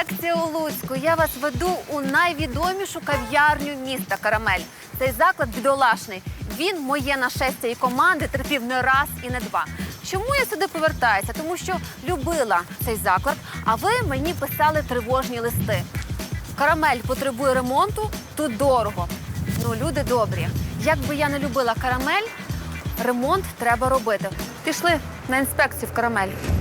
інспекція у Луцьку. Я вас веду у найвідомішу кав'ярню міста Карамель. Цей заклад бідолашний. Він моє нашестя і команди терпів не раз і не два. Чому я сюди повертаюся? Тому що любила цей заклад, а ви мені писали тривожні листи. Карамель потребує ремонту, тут дорого. Ну, люди добрі. Як би я не любила карамель, ремонт треба робити. Пішли на інспекцію в карамель.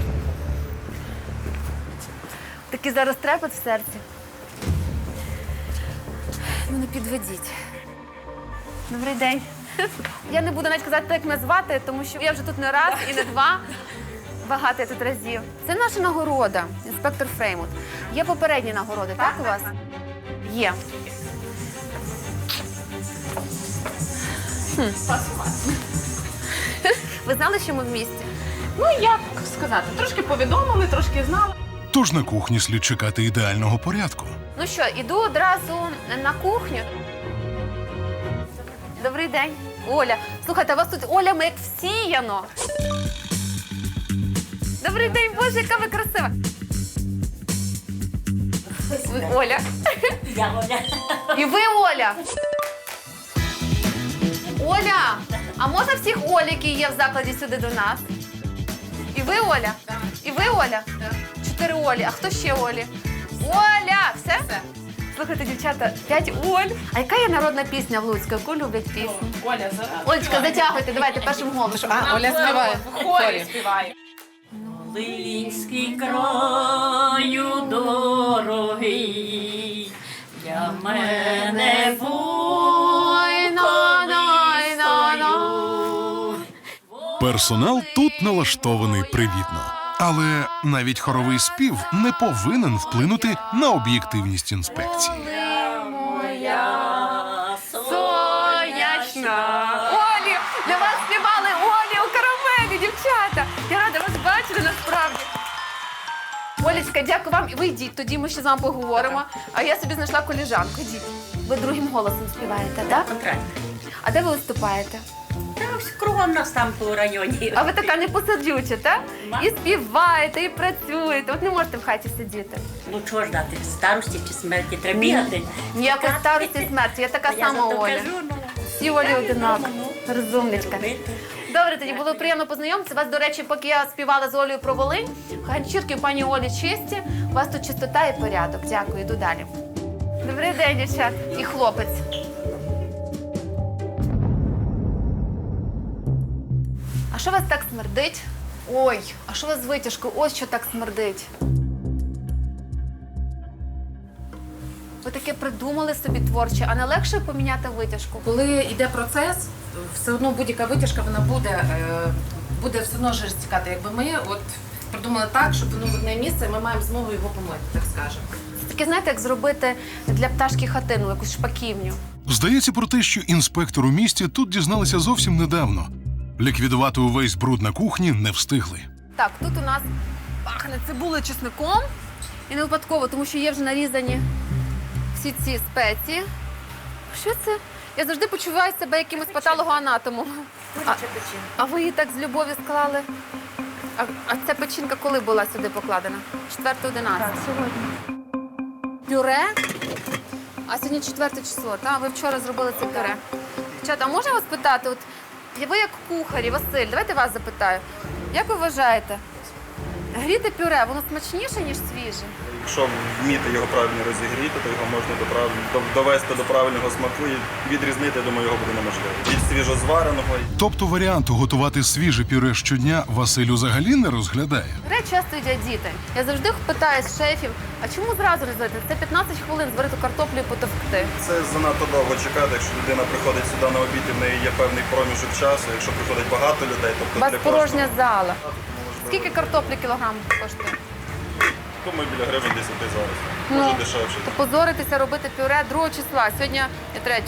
Такий зараз трепет в серці. Ну, не підведіть. Добрий день. Я не буду навіть казати, як мене звати, тому що я вже тут не раз і не два. Багато я тут разів. Це наша нагорода, інспектор Фреймут. Є попередні нагороди, так, у вас? Є. Ви знали, що ми в місті? Ну як сказати, трошки повідомили, трошки знали. Тож на кухні слід чекати ідеального порядку. Ну що, іду одразу на кухню. Добрий день, Оля. Слухайте, а вас тут Олями як всіяно. Добрий день, Боже, яка ви красива. Ви Оля. Я Оля. І ви Оля. Оля, а можна всіх Оль, які є в закладі сюди до нас? І ви Оля? І ви Оля? Чотири Олі. А хто ще Олі? Оля! Все? Все. Слухайте, дівчата, п'ять Оль. А яка є народна пісня в Луцьку? Яку люблять пісню? Оля за Олечка, затягуйте, давайте першим голосом. а, Оля співає. В хорі співає. Линський краю дорогий, для мене Ой, на, на, на, на. Персонал тут налаштований привітно. Але навіть хоровий спів не повинен вплинути на об'єктивність інспекції. Моя сонячна. Олі, для вас співали Олі у карамелі, дівчата. Я рада вас бачити насправді. Олечка, дякую вам. Ви йдіть, тоді ми ще з вами поговоримо. А я собі знайшла коліжанку. Йдіть. Ви другим голосом співаєте, так? Контракт. А де ви виступаєте? Та ось кругом нас там по районі. А ви така непосаджуча, так? Ма. І співаєте, і працюєте. От не можете в хаті сидіти. Ну чого ж дати, старості чи смерті треба бігати. Ніякої старості смерті. Я така Я сама зато Оля. кажу, ну, Всі Олі одинакові. ну, Розумничка. робити. Добре, тоді було приємно познайомитися. Вас, до речі, поки я співала з Олею про Волинь, ганчірки у пані Олі чисті. У вас тут чистота і порядок. Дякую, йду далі. Добрий день, дівчат. І хлопець. А що вас так смердить? Ой, а що у вас з витяжкою? Ось що так смердить. Ви таке придумали собі творче, а не легше поміняти витяжку? Коли йде процес, все одно будь-яка витяжка вона буде, е, буде все одно жир стікати. Якби ми от придумали так, щоб воно в одне місце, ми маємо змогу його помити, так скажемо. Це таке, знаєте, як зробити для пташки хатину, якусь шпаківню. Здається про те, що інспектор у місті тут дізналися зовсім недавно. Ліквідувати увесь бруд на кухні не встигли. Так, тут у нас пахне цибулею чесником. І не випадково, тому що є вже нарізані всі ці спеції. Що це? Я завжди почуваю себе якимось патологоанатомом. А, а ви її так з любов'ю склали? А, а ця печінка коли була сюди покладена? 4-11? сьогодні. Пюре? А сьогодні 4 число, так? Ви вчора зробили це пюре. Дівчата, а можна вас питати? От ви як кухарі, Василь, давайте вас запитаю. Як ви вважаєте? Гріте пюре, воно смачніше, ніж свіже? Якщо вміти його правильно розігріти, то його можна до прав- довести до правильного смаку і відрізнити, я думаю, його буде неможливо. Від свіжозвареного Тобто варіанту готувати свіже пюре щодня Василь взагалі не розглядає. Пюре часто їдять діти. Я завжди питаю з шефів, а чому зразу не зварити? Це 15 хвилин зварити картоплю і потовкти. це занадто довго чекати. Якщо людина приходить сюди на обід, і в неї є певний проміжок часу. Якщо приходить багато людей, тобто У вас для порожня кожного, зала. Скільки картоплі кілограм коштує? Думаю, біля гривень 10 зараз. Ну, Може дешевше. То позоритися робити пюре 2 числа. Сьогодні є 3.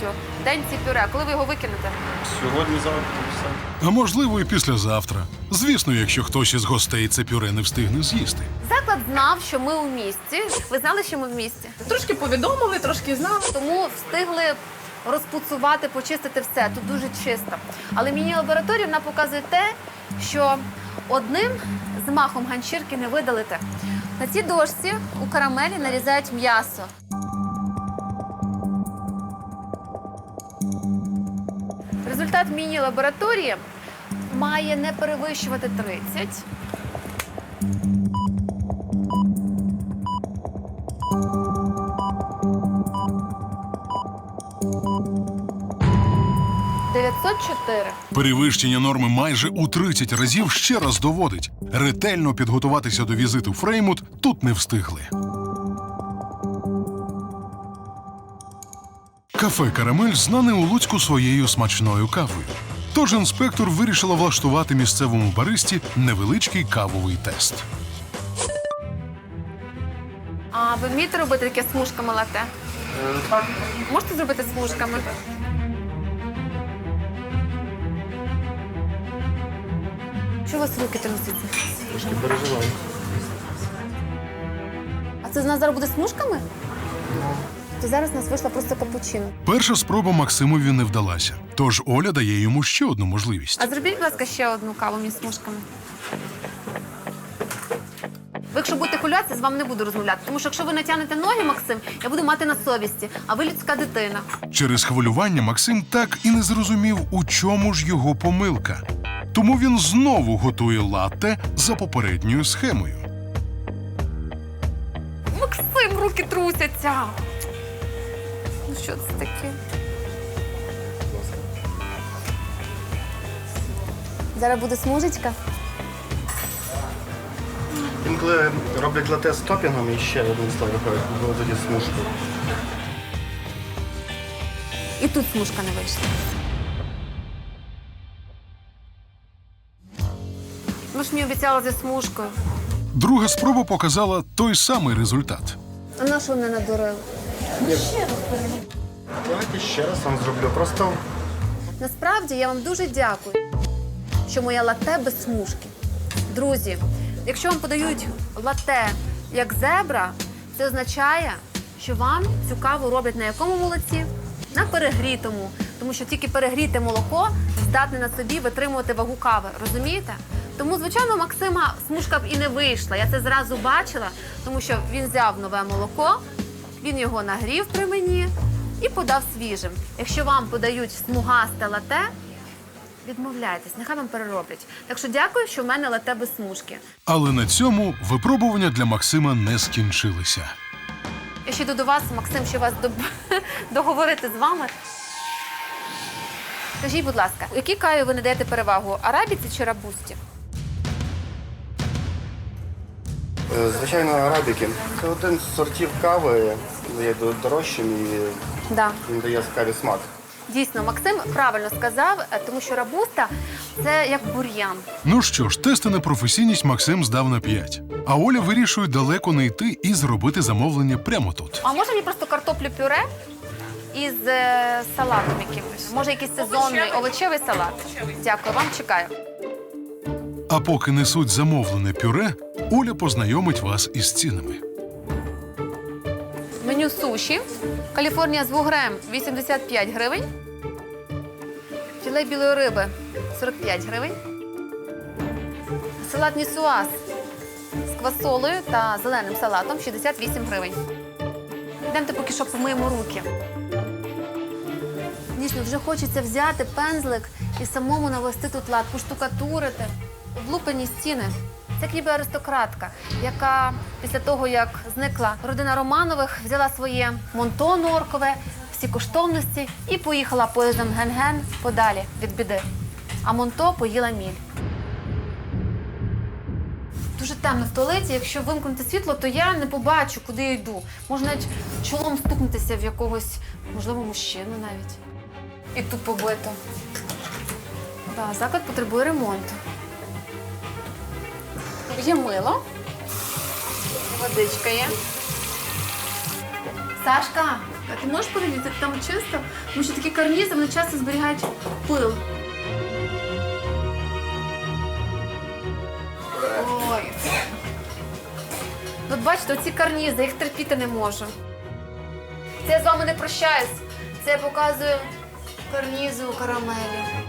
День ці пюре. Коли ви його викинете? Сьогодні завтра все. А можливо, і післязавтра. Звісно, якщо хтось із гостей це пюре не встигне з'їсти. Заклад знав, що ми у місті. Ви знали, що ми в місті? Трошки повідомили, трошки знали. Тому встигли розпуцувати, почистити все. Тут дуже чисто. Але міні-лабораторія вона показує те, що одним змахом ганчірки не видалите. На цій дошці у карамелі нарізають м'ясо. Результат міні-лабораторії має не перевищувати 30. Дев'ятсот чотири. Перевищення норми майже у 30 разів ще раз доводить. Ретельно підготуватися до візиту Фреймут тут не встигли. Кафе Карамель знане у Луцьку своєю смачною кавою. Тож інспектор вирішила влаштувати місцевому баристі невеличкий кавовий тест. А ви вмієте робити таке смужками лате? Так, Можете зробити смужками? Що у вас руки трусяться? трішки переживаю. А це з нас зараз буде смужками? То зараз нас вийшла просто капучино. Перша спроба Максимові не вдалася, тож Оля дає йому ще одну можливість. А зробіть, будь ласка, ще одну каву між смужками. Ви, якщо будете хвилюватися, з вами не буду розмовляти. Тому що якщо ви натягнете ноги, Максим, я буду мати на совісті, а ви людська дитина. Через хвилювання Максим так і не зрозумів, у чому ж його помилка. Тому він знову готує латте за попередньою схемою. Максим, руки трусяться. Ну що це таке? Зараз буде смужечка. Інколи роблять лате з топінгом і ще один слой виходить, було тоді смужку. І тут смужка не вийшла. Ви ж мені обіцяли зі смужкою. Друга спроба показала той самий результат. А на що не надурили? Давайте ще раз вам зроблю. Просто Насправді я вам дуже дякую, що моя лате без смужки. Друзі, якщо вам подають лате як зебра, це означає, що вам цю каву роблять на якому молоці? На перегрітому. Тому що тільки перегріте молоко здатне на собі витримувати вагу кави. Розумієте? Тому, звичайно, Максима смужка б і не вийшла. Я це зразу бачила, тому що він взяв нове молоко, він його нагрів при мені і подав свіжим. Якщо вам подають смугасте лате, відмовляйтесь, нехай вам перероблять. Так що дякую, що в мене лате без смужки. Але на цьому випробування для Максима не скінчилися. Я ще йду до вас, Максим, ще вас доб... договорити з вами. Скажіть, будь ласка, якій каві ви надаєте перевагу? Арабіці чи рабусті? Звичайно арабіки. Це один з сортів кави, є дорожчим і Да. він дає каві смак. Дійсно, Максим правильно сказав, е, тому що рабуста це як бур'ян. Ну що ж, тести на професійність Максим здав на 5. А Оля вирішує далеко не йти і зробити замовлення прямо тут. А може мені просто картоплю пюре із е, салатом якимось? Може, якийсь сезонний овочевий салат? Дякую, вам чекаю. А поки несуть замовлене пюре, Оля познайомить вас із цінами. Меню суші. Каліфорнія з вугрем 85 гривень. Філе білої риби 45 гривень. Салат нісуаз з квасолею та зеленим салатом 68 гривень. Йдемте поки що помиємо руки. Дійсно, вже хочеться взяти пензлик і самому навести тут лад, поштукатурити. Облупані стіни. Це ніби аристократка, яка після того, як зникла родина Романових, взяла своє монто норкове, всі коштовності і поїхала поїздом ген-ген подалі від біди. А монто поїла міль. Дуже темно в туалеті. Якщо вимкнути світло, то я не побачу, куди я йду. Можна навіть чолом стукнутися в якогось, можливо, мужчину навіть. І тут побито. Да, заклад потребує ремонту. Є мило. Водичка є. Сашка, а ти можеш подивитися, як там чисто? Тому що такі карнізи вони часто зберігають пил. Ой. От бачите, оці карнізи, я їх терпіти не можу. Це я з вами не прощаюсь. Це я показую карнізи у карамелі.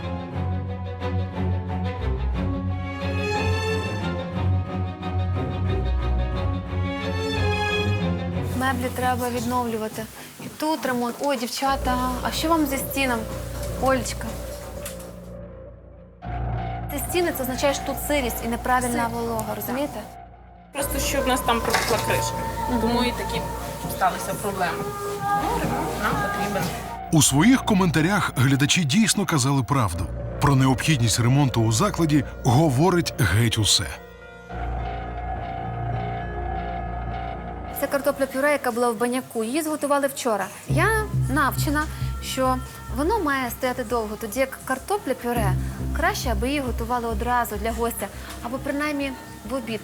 Меблі треба відновлювати. І тут ремонт. Ой, дівчата, а що вам зі стінам? Олечка. Ці стіни це означає, що тут сирість і неправильна волога, розумієте? Просто що в нас там протекла криша. Тому і такі сталися проблеми. Ну, ремонт нам потрібен. У своїх коментарях глядачі дійсно казали правду. Про необхідність ремонту у закладі говорить геть усе. Це картопля пюре, яка була в баняку. Її зготували вчора. Я навчена, що воно має стояти довго, тоді як картопля пюре краще, аби її готували одразу для гостя, або принаймні в обід.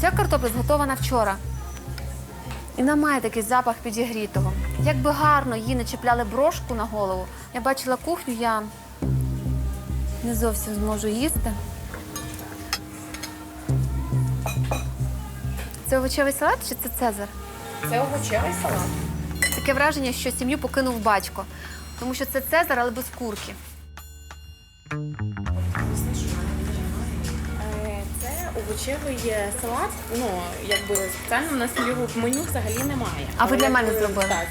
Ця картопля зготована вчора. І вона має такий запах підігрітого. Як би гарно їй не чіпляли брошку на голову. Я бачила кухню, я не зовсім зможу їсти. Це овочевий салат чи це цезар? Це овочевий салат. Таке враження, що сім'ю покинув батько, тому що це Цезар, але без курки. Е, Це овочевий е, салат. Ну, якби спеціально в нас його в меню взагалі немає. А ви для мене якби, зробили? Так.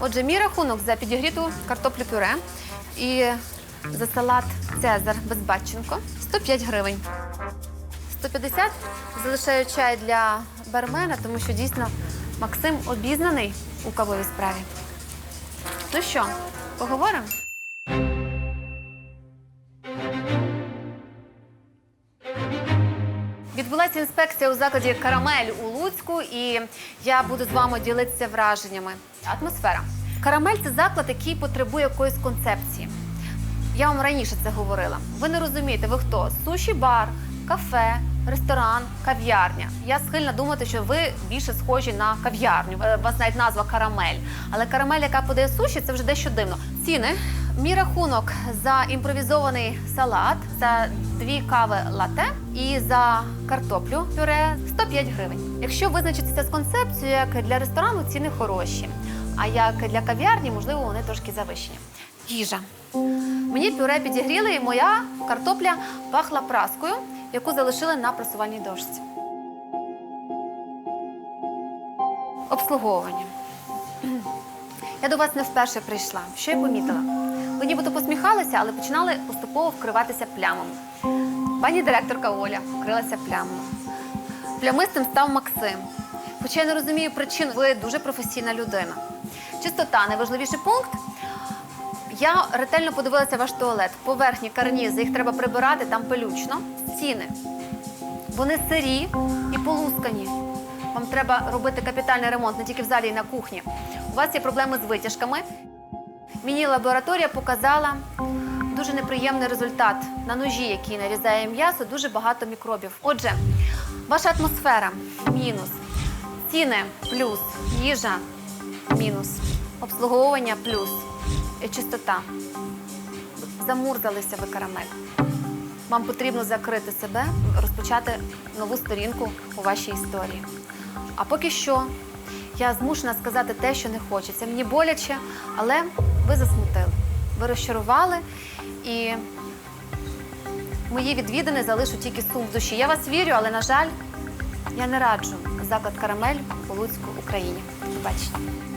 Отже, мій рахунок за підігріту картоплю пюре і за салат Цезар безбатченко 105 гривень. 150 залишаю чай для бармена, тому що дійсно Максим обізнаний у кавовій справі. Ну що, поговоримо? Відбулася інспекція у закладі Карамель у Луцьку, і я буду з вами ділитися враженнями. Атмосфера. Карамель це заклад, який потребує якоїсь концепції. Я вам раніше це говорила. Ви не розумієте, ви хто? Суші бар, кафе, ресторан, кав'ярня. Я схильна думати, що ви більше схожі на кав'ярню. Е, У вас навіть назва карамель. Але карамель, яка подає суші, це вже дещо дивно. Ціни. Мій рахунок за імпровізований салат, за дві кави лате і за картоплю пюре 105 гривень. Якщо визначитися з концепцією, як для ресторану ціни хороші, а як для кав'ярні, можливо, вони трошки завищені. Їжа. Мені пюре підігріли, і моя картопля пахла праскою, яку залишили на пресувальній дошці. Обслуговування. Я до вас не вперше прийшла. Що я помітила? Ви нібито посміхалися, але починали поступово вкриватися плямами. Пані директорка Оля вкрилася плямами. Плямистим став Максим. Хоча я не розумію причин, ви дуже професійна людина. Чистота найважливіший пункт. Я ретельно подивилася ваш туалет. Поверхні, карнізи, їх треба прибирати, там пилючно. Стіни. Вони сирі і полускані. Вам треба робити капітальний ремонт не тільки в залі, і на кухні. У вас є проблеми з витяжками. Мені лабораторія показала дуже неприємний результат. На ножі, який нарізає м'ясо, дуже багато мікробів. Отже, ваша атмосфера мінус. Ціни плюс, їжа мінус, обслуговування плюс, чистота. Замурзалися ви карамель. Вам потрібно закрити себе, розпочати нову сторінку у вашій історії. А поки що я змушена сказати те, що не хочеться. Мені боляче, але ви засмутили. Ви розчарували і мої відвідини залишу тільки сум в душі. Я вас вірю, але, на жаль, я не раджу заклад карамель у Луцьку Україні. Побачення.